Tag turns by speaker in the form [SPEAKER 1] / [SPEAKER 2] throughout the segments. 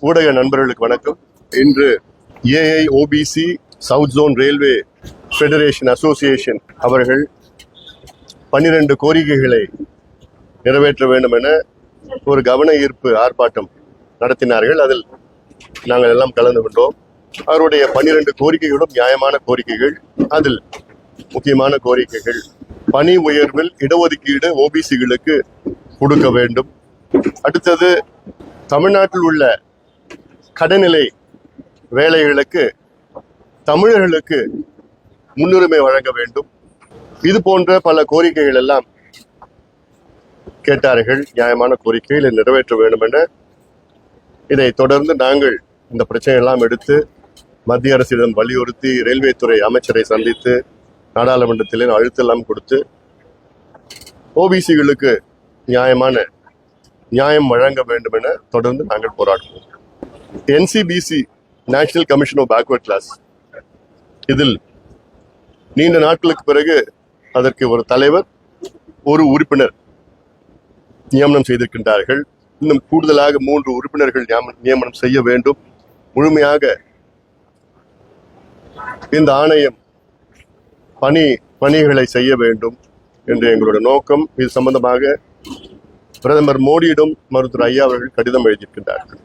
[SPEAKER 1] ஊடக நண்பர்களுக்கு வணக்கம். இன்று AI OBC south zone railway federation association அவர்கள் பன்னிரண்டு கோரிக்கைகளை நிறைவேற்ற வேண்டும் என ஒரு கவன ஈர்ப்பு ஆர்ப்பாட்டம் நடத்தினார்கள். அதில் நாங்கள் எல்லாம் கலந்து கொண்டோம். அவருடைய பன்னிரண்டு கோரிக்கைகளும் நியாயமான கோரிக்கைகள். அதில் முக்கியமான கோரிக்கைகள் பணி உயர்வில் இடஒதுக்கீடு ஓபிசிகளுக்கு கொடுக்க வேண்டும். அடுத்தது தமிழ்நாட்டில் உள்ள கடைநிலை வேலைகளுக்கு தமிழர்களுக்கு முன்னுரிமை வழங்க வேண்டும். இது போன்ற பல கோரிக்கைகள் எல்லாம் கேட்டார்கள். நியாயமான கோரிக்கைகளை நிறைவேற்ற வேண்டும் என இதை தொடர்ந்து நாங்கள் இந்த பிரச்சனையெல்லாம் எடுத்து மத்திய அரசிடம் வலியுறுத்தி ரயில்வே துறை அமைச்சரை சந்தித்து நாடாளுமன்றத்தில் அழுத்தெல்லாம் கொடுத்து ஓபிசிகளுக்கு நியாயமான நியாயம் வழங்க வேண்டும் என தொடர்ந்து நாங்கள் போராடுவோம். NCBC national commission of backward class இதில் நீண்ட நாட்களுக்கு பிறகு அதற்கு ஒரு தலைவர் ஒரு உறுப்பினர் நியமனம் செய்திருக்கின்றார்கள். இன்னும் கூடுதலாக மூன்று உறுப்பினர்கள் நியமனம் செய்ய வேண்டும். முழுமையாக இந்த ஆணையம் பணி பணிகளை செய்ய வேண்டும் என்று எங்களோட நோக்கம். இது சம்பந்தமாக பிரதமர் மோடியிடம் மருத்துவர் ஐயா அவர்கள் கடிதம் எழுதியிருக்கின்றார்கள்.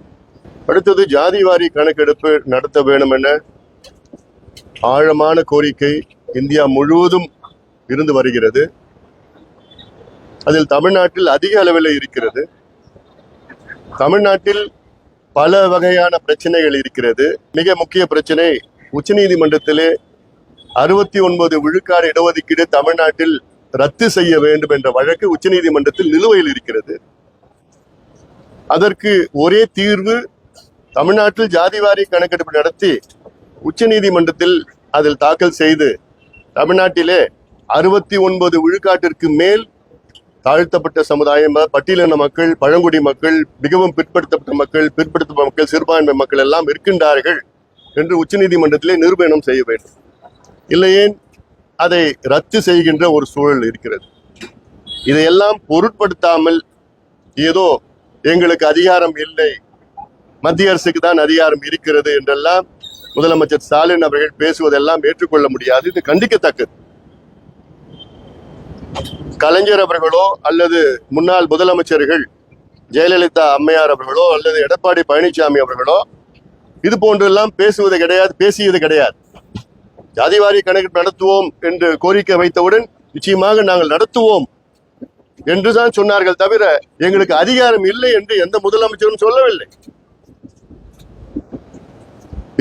[SPEAKER 1] அடுத்தது ஜாதிவாரி கணக்கெடுப்பு நடத்த வேணும் என ஆழமான கோரிக்கை இந்தியா முழுவதும் இருந்து வருகிறது. அதில் தமிழ்நாட்டில் அதிக அளவில் இருக்கிறது. தமிழ்நாட்டில் பல வகையான பிரச்சனைகள் இருக்கிறது. மிக முக்கிய பிரச்சனை உச்சநீதிமன்றத்திலே அறுபத்தி ஒன்பது விழுக்காடு இடஒதுக்கீடு தமிழ்நாட்டில் ரத்து செய்ய வேண்டும் என்ற வழக்கு உச்சநீதிமன்றத்தில் நிலுவையில் இருக்கிறது. அதற்கு ஒரே தீர்வு தமிழ்நாட்டில் ஜாதிவாரி கணக்கெடுப்பு நடத்தி உச்சநீதிமன்றத்தில் அதில் தாக்கல் செய்து தமிழ்நாட்டிலே அறுபத்தி ஒன்பது விழுக்காட்டிற்கு மேல் தாழ்த்தப்பட்ட சமுதாயம் பட்டியலின மக்கள் பழங்குடி மக்கள் மிகவும் பிற்படுத்தப்பட்ட மக்கள் பிற்படுத்தப்பட்ட மக்கள் சிறுபான்மை மக்கள் எல்லாம் இருக்கின்றார்கள் என்று உச்சநீதிமன்றத்திலே நிரூபணம் செய்ய வேண்டும். இல்லையேன் அதை ரத்து செய்கின்ற ஒரு சூழல் இருக்கிறது. இதையெல்லாம் பொருட்படுத்தாமல் ஏதோ எங்களுக்கு அதிகாரம் இல்லை மத்திய அரசுக்கு தான் அதிகாரம் இருக்கிறது என்றெல்லாம் முதலமைச்சர் ஸ்டாலின் அவர்கள் பேசுவதெல்லாம் ஏற்றுக்கொள்ள முடியாது. இது கண்டிக்கத்தக்கது. கலைஞர் அவர்களோ அல்லது முன்னாள் முதலமைச்சர்கள் ஜெயலலிதா அம்மையார் அவர்களோ அல்லது எடப்பாடி பழனிசாமி அவர்களோ இது போன்றெல்லாம் பேசுவது கிடையாது பேசியது கிடையாது. ஜாதிவாரி கணக்கு நடத்துவோம் என்று கோரிக்கை வைத்தவுடன் நிச்சயமாக நாங்கள் நடத்துவோம் என்றுதான் சொன்னார்கள் தவிர எங்களுக்கு அதிகாரம் இல்லை என்று எந்த முதலமைச்சரும் சொல்லவில்லை.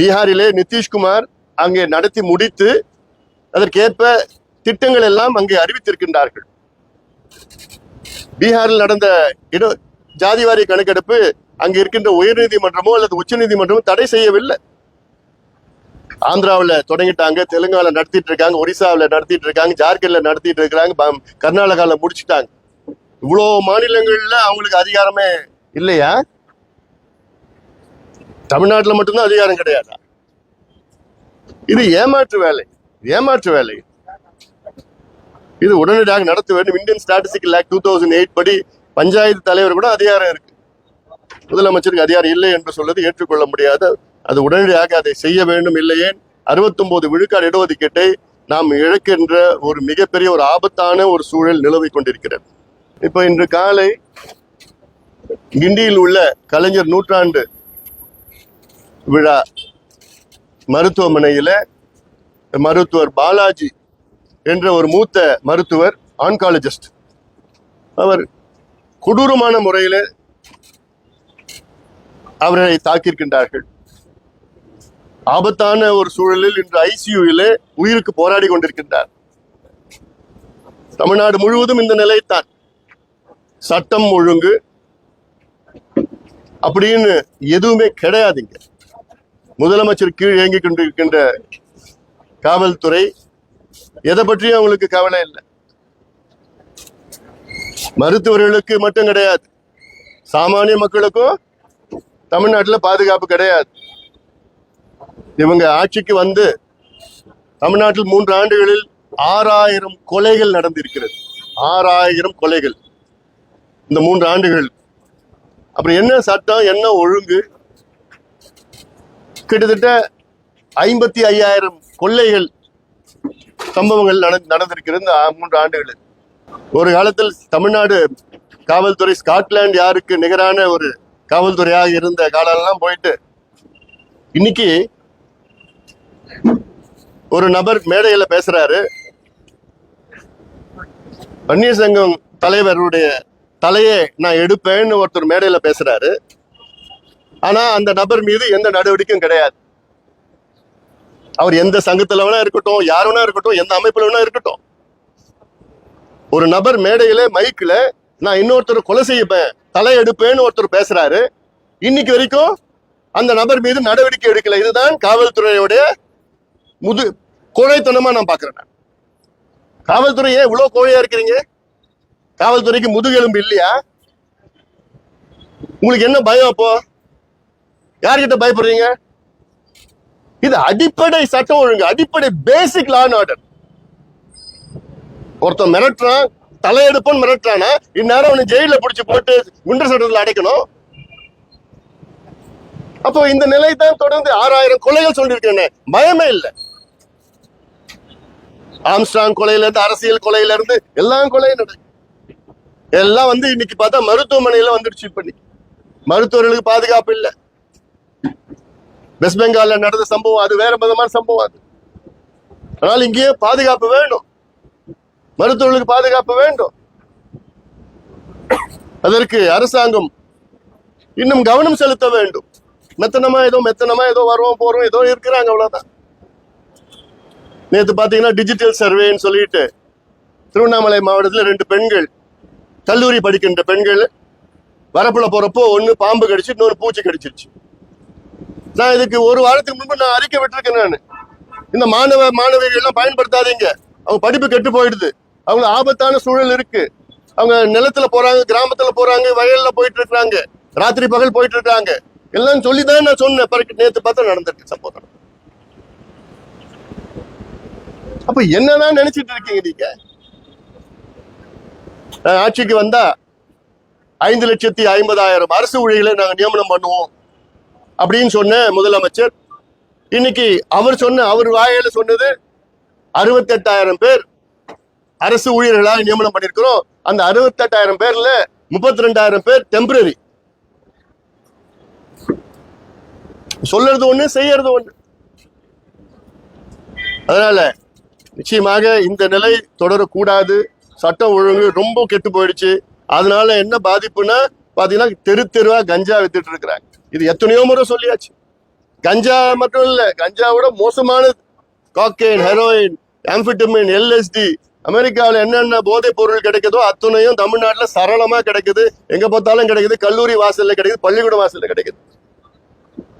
[SPEAKER 1] பீகாரிலே நிதிஷ்குமார் அங்கே நடத்தி முடித்து அதற்கேற்ப திட்டங்கள் எல்லாம் அங்கே அறிவித்திருக்கின்றார்கள். பீகாரில் நடந்த இட ஜாதிவாரி கணக்கெடுப்பு அங்க இருக்கின்ற உயர்நீதிமன்றமோ அல்லது உச்சநீதிமன்றமோ தடை செய்யவில்லை. ஆந்திராவில் தொடங்கிட்டாங்க தெலுங்கானால நடத்திட்டு இருக்காங்க ஒரிசாவில் நடத்திட்டு இருக்காங்க ஜார்க்கண்ட்ல நடத்திட்டு இருக்காங்க கர்நாடகாவில் கர்நாடகால முடிச்சிட்டாங்க. இவ்வளோ மாநிலங்கள்ல அவங்களுக்கு அதிகாரமே இல்லையா? தமிழ்நாட்டில் மட்டும்தான் அதிகாரம் கிடையாதா? இது ஏமாற்று வேலை ஏமாற்று வேலை. இது உடனடியாக நடத்த வேண்டும். Indian statistical act two thousand eight படி பஞ்சாயத்து தலைவர் கூட அதிகாரம் இருக்கு. முதலமைச்சருக்கு அதிகாரம் இல்லை என்று சொல்வது ஏற்றுக்கொள்ள முடியாது. அது உடனடியாக அதை செய்ய வேண்டும் இல்லையே 69 விழுக்காடு இடஒதுக்கீட்டை நாம் இழக்கின்ற ஒரு மிகப்பெரிய ஒரு ஆபத்தான ஒரு சூழல் நிலவிக் கொண்டிருக்கிறது. இப்போ இன்று காலை கிண்டியில் உள்ள கலைஞர் நூற்றாண்டு விழா மருத்துவமனையில் மருத்துவர் பாலாஜி என்ற ஒரு மூத்த மருத்துவர் ஆன்காலஜிஸ்ட் அவர் கொடூரமான முறையில் அவர்களை தாக்கியிருக்கின்றார்கள். ஆபத்தான ஒரு சூழலில் இன்று ஐசியூவில் உயிருக்கு போராடி கொண்டிருக்கின்றார். தமிழ்நாடு முழுவதும் இந்த நிலைத்தான் சட்டம் ஒழுங்கு அப்படின்னு எதுவுமே கிடையாதுங்க முதலமைச்சர் கீழ் இயங்கிக் கொண்டிருக்கின்ற காவல்துறை எதை பற்றியும் அவங்களுக்கு கவலை இல்லை. மருத்துவர்களுக்கு மட்டும் கிடையாது. சாமானிய மக்களுக்கும் தமிழ்நாட்டில் பாதுகாப்பு கிடையாது. இவங்க ஆட்சிக்கு வந்து தமிழ்நாட்டில் மூன்று ஆண்டுகளில் ஆறாயிரம் கொலைகள் நடந்திருக்கிறது. ஆறாயிரம் கொலைகள். இந்த மூன்று ஆண்டுகள். அப்புறம் என்ன சட்டம் என்ன ஒழுங்கு கிட்டத்தட்ட ஐம்பத்தி ஐயாயிரம் கொள்ளைகள் சம்பவங்கள் நட- நடந்திருக்கிறது இந்த மூன்று ஆண்டுகளில். ஒரு காலத்தில் தமிழ்நாடு காவல்துறை ஸ்காட்லாந்து யாருக்கு நிகரான ஒரு காவல்துறையாக இருந்த காலம்லாம் போயிட்டு இன்னைக்கு ஒரு நபர் மேடையில் பேசுறாரு. சங்கம் தலைவருடைய தலையை நான் எடுப்பேன்னு ஒருத்தர் மேடையில் பேசுறாரு. ஆனா அந்த நபர் மீது எந்த நடவடிக்கையும் கிடையாது. அவர் எந்த சங்கத்துல வேணா இருக்கட்டும் யார் வேணா இருக்கட்டும் எந்த அமைப்புல வேணா இருக்கட்டும். ஒரு நபர் மேடையில மைக்ல நான் இன்னொருத்தர் கொலை செய்யப்பேன் தலை எடுப்பேன்னு ஒருத்தர் பேசுறாரு. இன்னைக்கு வரைக்கும் அந்த நபர் மீது நடவடிக்கை எடுக்கல. இதுதான் காவல்துறையுடைய முது கோழைத்தனமா நான் பாக்குறேன் காவல்துறை ஏன் இவ்வளவு கோழையா இருக்கிறீங்க? காவல்துறைக்கு முதுகெலும்பு இல்லையா? உங்களுக்கு என்ன பயம் அப்போ? யார்கிட்ட பயப்படுறீங்க? இது அடிப்படை சட்டம் ஒழுங்கு அடிப்படை பேசிக் லா அண்ட் ஆர்டர் ஒருத்தன் மிரட்டுறான் தலையெடுப்பன் மிரட்டுறானா இந்நேரம் அவனை ஜெயில பிடிச்சி போட்டு குண்டர் சட்டத்தில் அடைக்கணும். அப்போ இந்த நிலை தான் தொடர்ந்து ஆறாயிரம் கொலைகள் சொல்லியிருக்கேன் பயமே இல்லை. ஆம்ஸ்டாங் கொலையில இருந்து அரசியல் கொலையில இருந்து எல்லாம் கொலையும் நடக்கும் எல்லாம் வந்து இன்னைக்கு பார்த்தா மருத்துவமனையில வந்துடுச்சு இப்ப மருத்துவர்களுக்கு பாதுகாப்பு இல்லை. வெஸ்ட் பெங்கால்ல நடந்த சம்பவம் அது வேற விதமான சம்பவம் அது. ஆனால் இங்கேயே பாதுகாப்பு வேணும் மருத்துவர்களுக்கு பாதுகாப்பு வேண்டும். அதற்கு அரசாங்கம் இன்னும் கவனம் செலுத்த வேண்டும். மெத்தனமா ஏதோ மெத்தனமா ஏதோ வருவோம் போறோம் ஏதோ இருக்கிறாங்க அவ்வளவுதான். நேற்று பார்த்தீங்கன்னா டிஜிட்டல் சர்வேன்னு சொல்லிட்டு திருவண்ணாமலை மாவட்டத்தில் ரெண்டு பெண்கள் கல்லூரி படிக்கின்ற பெண்கள் வரப்புல போறப்போ ஒன்று பாம்பு கடிச்சு இன்னொரு பூச்சி கடிச்சிருச்சு. நான் இதுக்கு ஒரு வாரத்துக்கு முன்பு நான் அறிக்கை விட்டுருக்கேன் நான். இந்த மாணவ மாணவிகள் எல்லாம் பயன்படுத்தாதீங்க. அவங்க படிப்பு கெட்டு போயிடுது. அவங்க ஆபத்தான சூழல் இருக்கு. அவங்க நிலத்துல போறாங்க கிராமத்துல போறாங்க வயல்ல போயிட்டு இருக்காங்க ராத்திரி பகல் போயிட்டு இருக்காங்க எல்லாம் சொல்லி தான் நான் சொன்னேன். பிறகு நேத்து பார்த்தா நடந்திருக்கு சம்பவம். அப்ப என்னதான் நினைச்சிட்டு இருக்கீங்க நீங்க? நான் ஆட்சிக்கு வந்தா ஐந்து லட்சத்தி ஐம்பதாயிரம் அரசு ஊழியர்களை நாங்க நியமனம் பண்ணுவோம். அப்படின்னு சொன்ன முதலமைச்சர். இன்னைக்கு அவர் சொன்ன அவர் வாயில சொன்னது அறுபத்தெட்டாயிரம் பேர் அரசு ஊழியர்களாக நியமனம் பண்ணிருக்கிறோம் அந்த அறுபத்தெட்டாயிரம் பேர்ல முப்பத்தி ரெண்டாயிரம் பேர் டெம்பரரி சொல்றது ஒண்ணு செய்யறது ஒண்ணு. அதனால நிச்சயமாக இந்த நிலை தொடரக்கூடாது. சட்டம் ஒழுங்கு ரொம்ப கெட்டு போயிடுச்சு. அதனால என்ன பாதிப்புன்னா பாத்தீங்கன்னா தெரு தெருவா கஞ்சா வித்துட்டு இருக்கிறாங்க. இது எத்தனையோ முறை சொல்லியாச்சு. கஞ்சா மட்டும் இல்ல கஞ்சாவோட மோசமானது. காக்கெயின் ஹெரோயின் ஆம்பிட்டமின் எல்எஸ்டி அமெரிக்காவில் என்னென்ன போதைப் பொருள் கிடைக்குதோ அத்தனையும் தமிழ்நாட்டில் சரளமாக கிடைக்குது. எங்கே பார்த்தாலும் கிடைக்குது. கல்லூரி வாசலில் கிடைக்குது. பள்ளிக்கூட வாசலில் கிடைக்குது.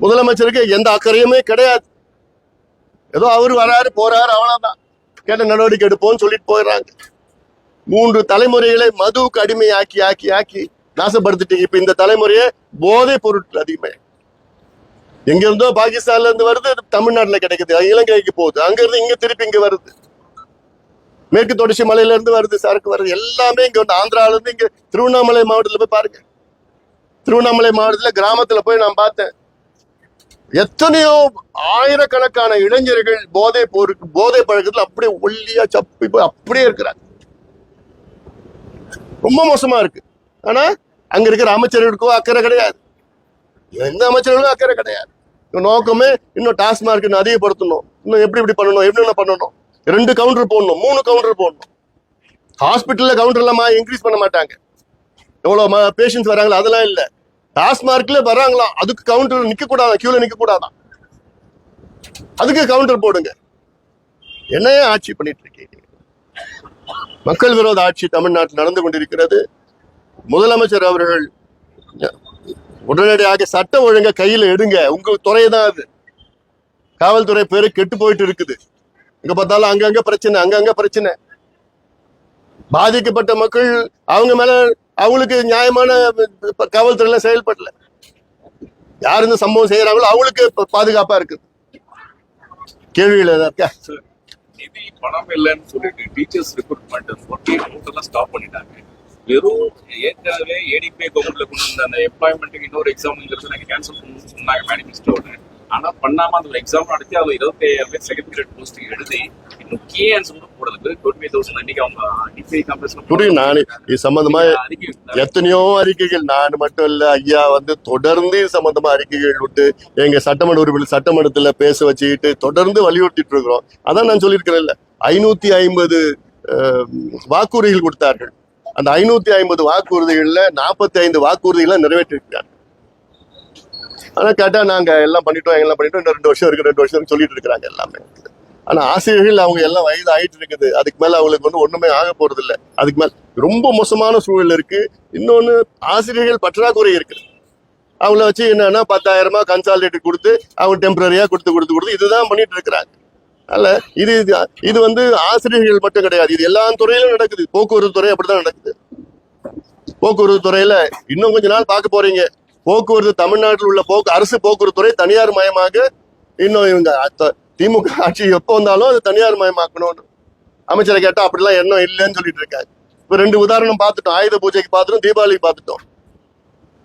[SPEAKER 1] முதலமைச்சருக்கு எந்த அக்கறையுமே கிடையாது. ஏதோ அவர் வராரு போறாரு அவ்வளோதான் கேட்ட நடவடிக்கை எடுப்போம்னு சொல்லிட்டு போயிடுறாங்க. மூன்று தலைமுறைகளை மதுவுக்கு அடிமையாக்கி ஆக்கி ஆக்கி நாசப்படுத்திட்டீங்க. இப்ப இந்த தலைமுறையே போதை பொருட்கள் அதிகமே எங்க இருந்தோ பாகிஸ்தான்ல இருந்து வருது தமிழ்நாட்டுல கிடைக்குது இலங்கைக்கு போகுது அங்க இருந்து இங்க திருப்பி இங்க வருது. மேற்கு தொடர்ச்சி மலையில இருந்து வருது சரக்கு வருது எல்லாமே இங்க வந்து ஆந்திரால இருந்து இங்க திருவண்ணாமலை மாவட்டத்துல போய் பாருங்க. திருவண்ணாமலை மாவட்டத்துல கிராமத்துல போய் நான் பார்த்தேன். எத்தனையோ ஆயிரக்கணக்கான இளைஞர்கள் போதை போருக்கு போதை பழக்கத்துல அப்படியே ஒல்லியா சப்பி போய் அப்படியே இருக்கிறாங்க. ரொம்ப மோசமா இருக்கு. ஆனா அங்க இருக்கிற அமைச்சர்களுக்கோ அக்கறை கிடையாது. எந்த அமைச்சர்களுக்கும் அக்கறை கிடையாது. நோக்கமே இன்னும் டாஸ்மார்க் இன்னும் அதிகப்படுத்தணும். இன்னும் எப்படி இப்படி பண்ணணும் எப்படி என்ன பண்ணணும்? ரெண்டு கவுண்டர் போடணும் மூணு கவுண்டர் போடணும். ஹாஸ்பிட்டல்ல கவுண்டர் இன்க்ரீஸ் பண்ண மாட்டாங்க. எவ்வளவு பேஷண்ட்ஸ் வராங்களோ அதெல்லாம் இல்லை. டாஸ்மார்க்ல வராங்களாம் அதுக்கு கவுண்டர் நிக்க கூடாது கியூல நிக்க கூடாதான் அதுக்கு கவுண்டர் போடுங்க. என்னையே ஆட்சி பண்ணிட்டு இருக்கீங்க. மக்கள் விரோத ஆட்சி தமிழ்நாட்டில் நடந்து கொண்டிருக்கிறது. முதலமைச்சர் அவர்கள் உடனடியாக சட்டம் ஒழுங்க கையில எடுங்க. உங்க துறை தான் அது. காவல்துறை பேரு கெட்டு போயிட்டு இருக்குது. இங்க பார்த்தாலும் அங்கங்க பிரச்சனை அங்கங்க பிரச்சனை. பாதிக்கப்பட்ட மக்கள் அவங்க மேல அவங்களுக்கு நியாயமான காவல்துறையில செயல்படல. யார் இந்த சம்பவம் செய்யறாங்களோ அவங்களுக்கு பாதுகாப்பா இருக்குது. கேள்விகள் ஏதாவது இருக்கா?
[SPEAKER 2] நிதி பணம் இல்லைன்னு சொல்லிட்டு டீச்சர்ஸ் ரெக்ரூட்மெண்ட் ஸ்டாப் பண்ணிட்டாங்க. வெறும் ஏற்கனவே ஏடிபிஐ கவர்மெண்ட்ல கொண்டு வந்த அந்த எம்ப்ளாய்மெண்ட்டுக்கு இன்னொரு எக்ஸாம்ங்கிறது நாங்க கேன்சல் சொன்னாங்க. மேனிஃபெஸ்டோட ஆனா பண்ணாம அந்த எக்ஸாம் நடத்தி அதுல இருபத்தி ஐயாயிரம் பேர் செகண்ட் கிரேட் போஸ்ட் எழுதி இன்னும் கே ஆன்சர் கூட போடுறது டுவெண்ட்டி தௌசண்ட் அன்னைக்கு அவங்க டிஃபை காம்பஸ்ல
[SPEAKER 1] புரியும் நானே இது சம்பந்தமா எத்தனையோ அறிக்கைகள் நான் மட்டும் இல்ல ஐயா வந்து தொடர்ந்து இது சம்பந்தமா அறிக்கைகள் விட்டு எங்க சட்டமன்ற உறுப்பினர் சட்டமன்றத்துல பேச வச்சுக்கிட்டு தொடர்ந்து வலியுறுத்திட்டு இருக்கிறோம். அதான் நான் சொல்லியிருக்கிறேன்ல ஐநூத்தி ஐம்பது வாக்குறுதிகள் கொடுத்தார்கள். அந்த ஐநூத்தி ஐம்பது வாக்குறுதிகள்ல நாற்பத்தி ஐந்து வாக்குறுதிகளை நிறைவேற்றிருக்கிறார். ஆனா கேட்டா நாங்க எல்லாம் பண்ணிட்டோம் எல்லாம் பண்ணிட்டோம். இன்னும் ரெண்டு வருஷம் இருக்கு ரெண்டு வருஷம் சொல்லிட்டு இருக்கிறாங்க எல்லாமே. ஆனா ஆசிரியர்கள் அவங்க எல்லாம் வயது ஆயிட்டு இருக்குது. அதுக்கு மேல அவங்களுக்கு வந்து ஒண்ணுமே ஆக போறது இல்ல. அதுக்கு மேல ரொம்ப மோசமான சூழல் இருக்கு. இன்னொன்னு ஆசிரியர்கள் பற்றாக்குறை இருக்குது அவங்கள வச்சு என்னன்னா பத்தாயிரமா கன்சால்டேட் கொடுத்து அவங்க டெம்பரரியா கொடுத்து கொடுத்து கொடுத்து இதுதான் பண்ணிட்டு இருக்கிறாங்க. அல்ல இது இது- இது வந்து ஆசிரியர்கள் மட்டும் கிடையாது. இது எல்லா துறையிலும் நடக்குது. போக்குவரத்து துறை அப்படிதான் நடக்குது. போக்குவரத்து துறையில இன்னும் கொஞ்ச நாள் பார்க்க போறீங்க. போக்குவரத்து தமிழ்நாட்டில் உள்ள போக்கு அரசு போக்குவரத்து துறை தனியார் மயமாக இன்னும் இவங்க அத்த- திமுக ஆட்சி எப்போ வந்தாலும் அது தனியார் மயமாக்கணும்னு. அமைச்சரை கேட்டா அப்படிலாம் எண்ணம் இல்லைன்னு சொல்லிட்டு இருக்காங்க இப்போ ரெண்டு உதாரணம் பார்த்துட்டோம். ஆயுத பூஜைக்கு பார்த்துட்டோம் தீபாவளிக்கு பார்த்துட்டோம்.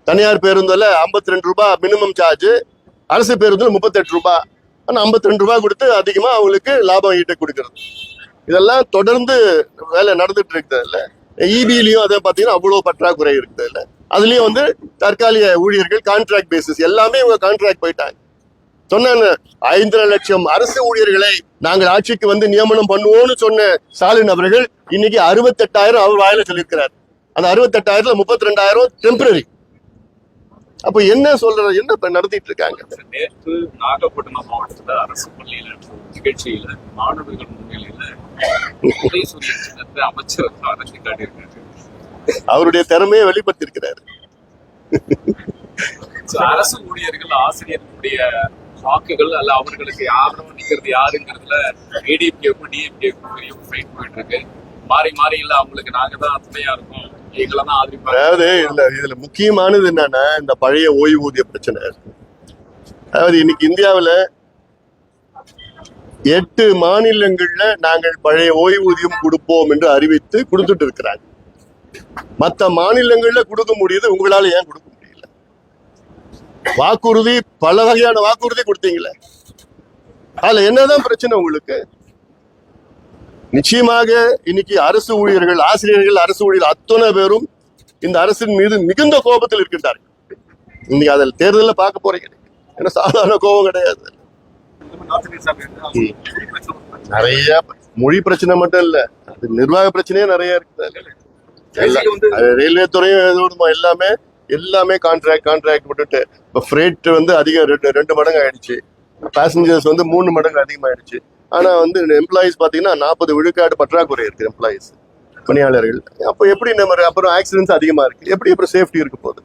[SPEAKER 1] தனியார் பேருந்துல 52 ரெண்டு ரூபாய் மினிமம் சார்ஜ் அரசு பேருந்துல முப்பத்தெட்டு ரூபாய். ஆனால் ஐம்பத்தி ரெண்டு ரூபா கொடுத்து அதிகமாக அவங்களுக்கு லாபம் ஈட்ட கொடுக்கறது. இதெல்லாம் தொடர்ந்து வேலை நடந்துட்டு இருக்குது இல்ல இபிலையும் அதை பார்த்தீங்கன்னா அவ்வளோ பற்றாக்குறை இருக்குது இல்ல அதுலயும் வந்து தற்காலிக ஊழியர்கள் கான்ட்ராக்ட் பேசிஸ் எல்லாமே இவங்க கான்ட்ராக்ட் போயிட்டாங்க. சொன்னாங்க ஐந்தரை லட்சம் அரசு ஊழியர்களை நாங்கள் ஆட்சிக்கு வந்து நியமனம் பண்ணுவோம்னு சொன்ன ஸ்டாலின் அவர்கள் இன்னைக்கு அறுபத்தெட்டாயிரம் அவர் வாயில சொல்லியிருக்கிறார். அந்த அறுபத்தெட்டாயிரத்துல முப்பத்தி ரெண்டாயிரம் டெம்பரரி அப்ப என்ன சொல்றது என்ன இப்ப நடத்திட்டு இருக்காங்க?
[SPEAKER 2] நேற்று நாகப்பட்டினம் மாவட்டத்துல அரசு பள்ளியில நிகழ்ச்சியில மாணவர்கள் முன்னிலையில அமைச்சர் அரசு காட்டியிருக்காரு.
[SPEAKER 1] அவருடைய திறமையை வெளிப்படுத்தியிருக்கிறாரு.
[SPEAKER 2] அரசு ஊழியர்கள் ஆசிரியர்களுடைய வாக்குகள் அல்ல அவர்களுக்கு ஆதரவு நிக்கிறது யாருங்கிறதுல ஏடிஎம்கேக்கும் டிஎம்கேக்கும் பெரிய ஃபைட் போயிட்டு இருக்கு. மாறி மாறி இல்ல அவங்களுக்கு நாங்க தான் துணையா இருக்கோம். தான் ஆதரிப்பாங்க.
[SPEAKER 1] அதாவது இல்ல இதுல முக்கியமானது என்னன்னா இந்த பழைய ஓய்வூதிய பிரச்சனை. அதாவது இன்னைக்கு இந்தியாவுல எட்டு மாநிலங்கள்ல நாங்கள் பழைய ஓய்வூதியம் கொடுப்போம் என்று அறிவித்து கொடுத்துட்டு இருக்கிறாங்க. மத்த மாநிலங்கள்ல கொடுக்க முடியுது உங்களால ஏன் கொடுக்க முடியல? வாக்குறுதி பல வகையான வாக்குறுதி கொடுத்தீங்களே. அதுல என்னதான் பிரச்சனை உங்களுக்கு? நிச்சயமாக இன்னைக்கு அரசு ஊழியர்கள் ஆசிரியர்கள் அரசு ஊழியர் அத்தனை பேரும் இந்த அரசின் மீது மிகுந்த கோபத்தில் இருக்கின்றார்கள். இன்னைக்கு அதில் தேர்தலில் பார்க்க போறீங்க. ஏன்னா சாதாரண கோபம் கிடையாது. நிறைய மொழி பிரச்சனை மட்டும் இல்ல அது நிர்வாக பிரச்சனையே நிறைய இருக்குது ரயில்வே துறையும் எல்லாமே எல்லாமே கான்ட்ராக்ட் கான்ட்ராக்ட் விட்டுட்டு இப்போ ஃப்ரேட் வந்து அதிகம் ரெண்டு ரெண்டு மடங்கு ஆயிடுச்சு. பேசஞ்சர்ஸ் வந்து மூணு மடங்கு அதிகமாயிடுச்சு. ஆனா வந்து எம்ப்ளாயிஸ் பாத்தீங்கன்னா நாற்பது விழுக்காடு பற்றாக்குறை இருக்கு எம்ப்ளாயிஸ் பணியாளர்கள். அப்போ எப்படி நம்ம அப்புறம் ஆக்சிடென்ட்ஸ் அதிகமா இருக்கு? எப்படி அப்புறம் சேஃப்டி இருக்க போகுது?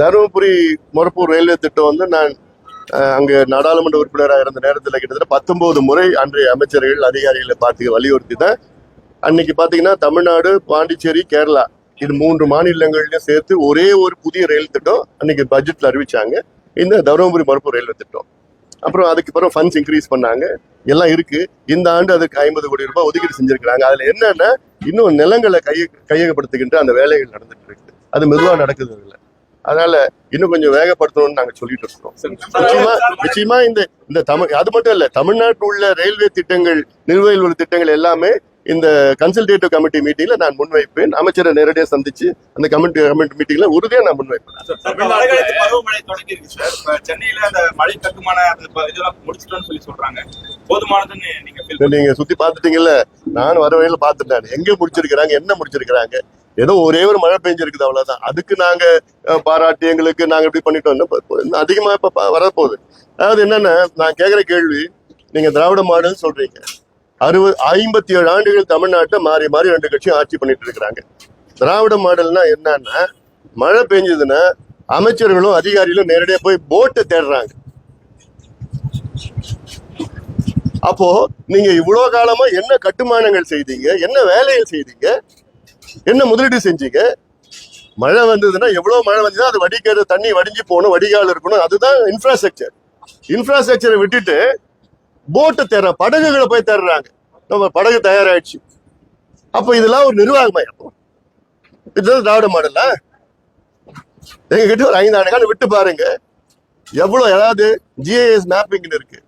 [SPEAKER 3] தருமபுரி மொரப்பூர்
[SPEAKER 1] ரயில்வே திட்டம் வந்து நான் அங்கு நாடாளுமன்ற உறுப்பினராக இருந்த நேரத்தில் கிட்டத்தட்ட பத்தொன்பது முறை அன்றைய அமைச்சர்கள் அதிகாரிகளை பார்த்து வலியுறுத்தி தான். அன்னைக்கு பார்த்தீங்கன்னா தமிழ்நாடு பாண்டிச்சேரி கேரளா இது மூன்று மாநிலங்களையும் சேர்த்து ஒரே ஒரு புதிய ரயில் திட்டம் அன்னைக்கு பட்ஜெட்ல அறிவிச்சாங்க. இந்த தருமபுரி மொரப்பூர் ரயில்வே திட்டம். அப்புறம் அதுக்கு அப்புறம் ஃபண்ட்ஸ் இன்க்ரீஸ் பண்ணாங்க. எல்லாம் இருக்கு. இந்த ஆண்டு அதுக்கு ஐம்பது கோடி ரூபாய் ஒதுக்கீடு செஞ்சிருக்கிறாங்க. அதுல என்னன்னா இன்னும் நிலங்களை கைய கையகப்படுத்துகின்ற அந்த வேலைகள் நடந்துட்டு இருக்கு அது மெதுவா நடக்குது அதுல. அதனால இன்னும் கொஞ்சம் வேகப்படுத்தணும்னு நாங்க சொல்லிட்டு இருக்கோம். நிச்சயமா நிச்சயமா இந்த இந்த தமிழ் அது மட்டும் இல்ல தமிழ்நாட்டில் உள்ள ரயில்வே திட்டங்கள் நிர்வகில் உள்ள திட்டங்கள் எல்லாமே இந்த கன்சல்டேட்டிவ் கமிட்டி மீட்டிங்ல நான் முன்வைப்பேன். அமைச்சரை நேரடியாக சந்திச்சு அந்த கமிட்டி கமிட்டி மீட்டிங்ல உறுதியா நான் முன்வைப்பேன்.
[SPEAKER 4] பருவமழை தொடங்கி இருக்கு சார் சென்னையில அந்த மழை கட்டுமான இதெல்லாம் முடிச்சிட்டோம்னு சொல்லி சொல்றாங்க. போதுமானதுன்னு நீங்க
[SPEAKER 1] நீங்க சுத்தி பார்த்துட்டீங்கல்ல நான் வர வழியில பார்த்துட்டேன் எங்க முடிச்சிருக்கிறாங்க என்ன முடிச்சிருக்கிறாங்க? ஏதோ ஒரே ஒரு மழை பெஞ்சிருக்குது அவ்வளவுதான். அதுக்கு நாங்க பாராட்டி எங்களுக்கு நாங்க இப்படி பண்ணிட்டோம் அதிகமா இப்ப வரப்போகுது. அதாவது என்னன்னா நான் கேக்குற கேள்வி நீங்க திராவிட மாடல் சொல்றீங்க. அறுபது ஐம்பத்தி ஏழு ஆண்டுகள் தமிழ்நாட்டை மாறி மாறி ரெண்டு கட்சியும் ஆட்சி பண்ணிட்டு இருக்கிறாங்க. திராவிட மாடல்னா என்னன்னா மழை பெஞ்சதுன்னா அமைச்சர்களும் அதிகாரிகளும் நேரடியாக போய் போட்டை தேடுறாங்க. அப்போ நீங்க இவ்வளவு காலமா என்ன கட்டுமானங்கள் செய்தீங்க? என்ன வேலைகள் செய்தீங்க? என்ன முதலீடு செஞ்சீங்க? மழை வந்ததுன்னா எவ்வளவு மழை வந்ததுன்னா அது வடிக்கிற தண்ணி வடிஞ்சு போகணும் வடிகால் இருக்கணும் அதுதான் இன்ஃப்ராஸ்ட்ரக்சர் இன்ஃப்ராஸ்ட்ரக்சரை விட்டுட்டு போட்டு தேர்ற படகுகளை போய் தேடுறாங்க நம்ம படகு தயாராயிடுச்சு. அப்போ இதெல்லாம் ஒரு நிர்வாகமயம் இதுதான் திராவிட மாடல? எங்ககிட்ட ஒரு ஐந்து ஆண்டு காலம் விட்டு பாருங்க. எவ்வளோ ஏதாவது ஜிஐஎஸ் மேப்பிங்னு இருக்கு.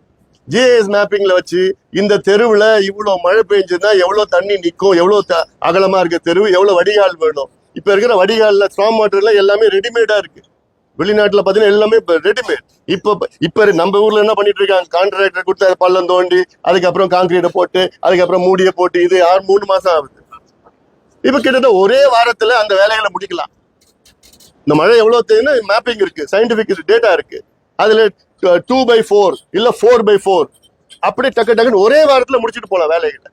[SPEAKER 1] ஜிஐஎஸ் மேப்பிங்கில் வச்சு இந்த தெருவில் இவ்வளோ மழை பெஞ்சதுன்னா எவ்வளோ தண்ணி நிற்கும் எவ்வளோ த- அகலமாக இருக்க தெருவு எவ்வளோ வடிகால் வேணும். இப்போ இருக்கிற வடிகாலில் ஸ்ட்ராங் வாட்டர்லாம் எல்லாமே ரெடிமேடாக இருக்குது வெளிநாட்டுல பாத்தீங்கன்னா எல்லாமே இப்போ ரெடிமேட் இப்போ இப்ப நம்ம ஊர்ல என்ன பண்ணிட்டு இருக்காங்க? கான்ட்ராக்டர் கொடுத்து அதை பள்ளம் தோண்டி அதுக்கப்புறம் கான்கிரீட்டை போட்டு அதுக்கப்புறம் மூடியை போட்டு இது ஆறு மூணு மாசம் ஆகுது. இப்போ கிட்டத்தட்ட ஒரே வாரத்துல அந்த வேலைகளை முடிக்கலாம். இந்த மழை எவ்வளவு தெரியுன்னா மேப்பிங் இருக்கு சயின்டிஃபிக் டேட்டா இருக்கு. அதுல டூ பை ஃபோர் இல்ல ஃபோர் பை ஃபோர் அப்படி டக்கு டக்குன்னு ஒரே வாரத்துல முடிச்சுட்டு போகலாம் வேலைகளை.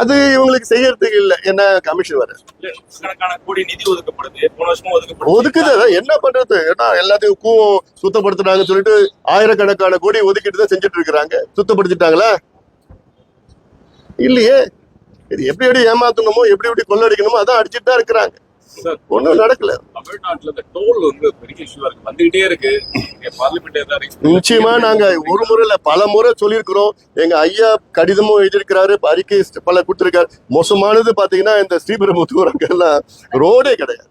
[SPEAKER 1] அது இவங்களுக்கு செய்யறதுக்கு இல்ல. என்ன கமிஷன் வர ஒதுக்குது. என்ன பண்றது? ஏன்னா எல்லாத்தையும் கூவம் சுத்தப்படுத்துறாங்கன்னு சொல்லிட்டு ஆயிரக்கணக்கான கோடி ஒதுக்கிட்டு தான் செஞ்சுட்டு இருக்கிறாங்க. சுத்தப்படுத்திட்டாங்களா? இல்லையே. இது எப்படி எப்படி ஏமாத்தணுமோ எப்படி எப்படி கொள்ளடிக்கணுமோ அதான் அடிச்சுட்டு தான் இருக்கிறாங்க. ஒன்றும் நடக்கல.
[SPEAKER 2] தமிழ்நாட்டுல இந்த டோல் வந்து பெரிய இஷ்யூவா இருக்கு. வந்துகிட்டே இருக்கு.
[SPEAKER 1] நிச்சயமா நாங்க ஒரு முறை இல்ல பல முறை சொல்லியிருக்கிறோம். எங்க ஐயா கடிதமும் எழுதியிருக்கிறாரு அறிக்கை பல கொடுத்திருக்காரு. மோசமானது பாத்தீங்கன்னா இந்த ஸ்ரீபெரும்புத்தூர் அங்கெல்லாம் ரோடே கிடையாது.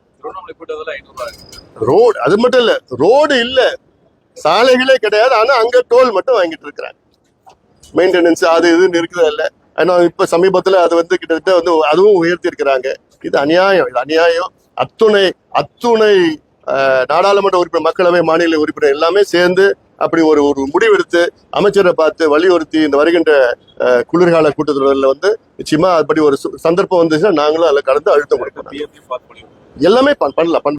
[SPEAKER 1] ரோடு அது மட்டும் இல்ல ரோடு இல்ல. சாலைகளே கிடையாது. ஆனா அங்க டோல் மட்டும் வாங்கிட்டு இருக்கிறாங்க. மெயின்டெனன்ஸ் அது இதுன்னு இருக்குது இல்ல. ஆனா இப்ப சமீபத்துல அது வந்து கிட்டத்தட்ட வந்து அதுவும் உயர்த்தி இருக்கிறாங்க இது அநியாயம் இது அநியாயம். அத்துணை அத்துணை நாடாளுமன்ற உறுப்பினர் மக்களவை மாநில உறுப்பினர் எல்லாமே சேர்ந்து அப்படி ஒரு ஒரு முடிவெடுத்து அமைச்சரை பார்த்து வலியுறுத்தி இந்த வருகின்ற குளிர்கால கூட்டத்தொடரில் வந்து நிச்சயமா அப்படி ஒரு சந்தர்ப்பம் வந்துச்சுன்னா நாங்களும் அதில் கலந்து அழுத்தம் கொடுக்கணும்.
[SPEAKER 2] பண்ணி
[SPEAKER 1] எல்லாமே பண்- பண்ணலாம் பண்